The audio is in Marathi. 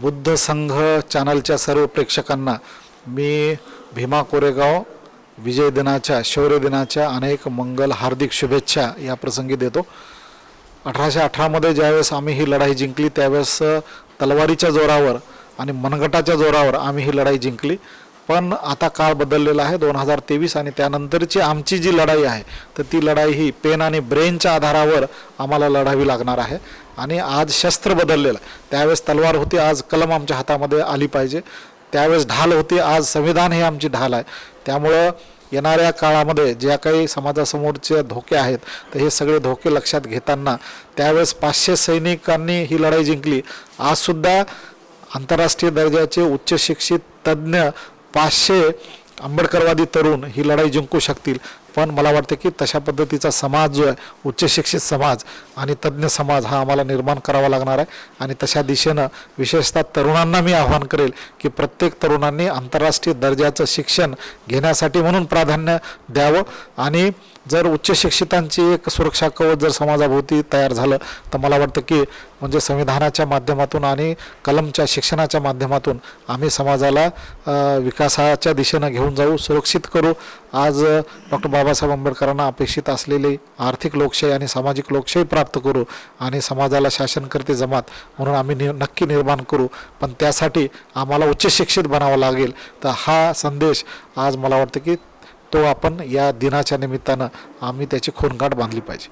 बुद्ध संघ चॅनलच्या सर्व प्रेक्षकांना मी भीमा कोरेगाव विजय दिनाच्या शौर्य दिनाच्या अनेक मंगल हार्दिक शुभेच्छा या प्रसंगी देतो. अठराशे अठरामध्ये ज्यावेळेस आम्ही ही लढाई जिंकली त्यावेळेस तलवारीच्या जोरावर आणि मनगटाच्या जोरावर आम्ही ही लढाई जिंकली. पण आता काळ बदललेला आहे दोन हजार तेवीस आणि त्यानंतरची आमची जी लढाई आहे तर ती लढाई ही पेन आणि ब्रेनच्या आधारावर आम्हाला लढावी लागणार आहे. आणि आज शस्त्र बदललेलं आहे. त्यावेळेस तलवार होती आज कलम आमच्या हातामध्ये आली पाहिजे. त्यावेळेस ढाल होती आज संविधान हे आमची ढाल आहे. त्यामुळं येणाऱ्या काळामध्ये ज्या काही समाजासमोरचे धोके आहेत तर हे सगळे धोके लक्षात घेताना त्यावेळेस पाचशे सैनिकांनी ही लढाई जिंकली. आजसुद्धा आंतरराष्ट्रीय दर्जाचे उच्च शिक्षित तज्ज्ञ पाचशे आंबेडकरवादी तरुण ही लढाई जिंकू शकतील. पण मला वाटतं की तशा पद्धतीचा समाज जो आहे उच्च शिक्षित समाज आणि तज्ज्ञ समाज हा आम्हाला निर्माण करावा लागणार आहे. आणि तशा दिशेनं विशेषतः तरुणांना मी आव्हान करेल की प्रत्येक तरुणांनी आंतरराष्ट्रीय दर्जाचं शिक्षण घेण्यासाठी म्हणून प्राधान्य द्यावं. आणि जर उच्च शिक्षितांची एक सुरक्षा कवच जर समाजाभोवती तयार झालं तर मला वाटतं की म्हणजे संविधानाच्या माध्यमातून आणि कलमच्या शिक्षणाच्या माध्यमातून आम्ही समाजाला विकासाच्या दिशेनं घेऊन जाऊ सुरक्षित करू. आज डॉक्टर बाबासाहेब आंबेडकरांना अपेक्षित असलेली आर्थिक लोकशाही आणि सामाजिक लोकशाही प्राप्त करू आणि समाजाला शासनकर्ते जमात म्हणून आम्ही नि नक्की निर्माण करू. पण त्यासाठी आम्हाला उच्च शिक्षित बनावं लागेल. तर हा संदेश आज मला वाटतं की तो आपण या दिनाच्या निमित्तानं आम्ही त्याची खोनगाठ बांधली पाहिजे.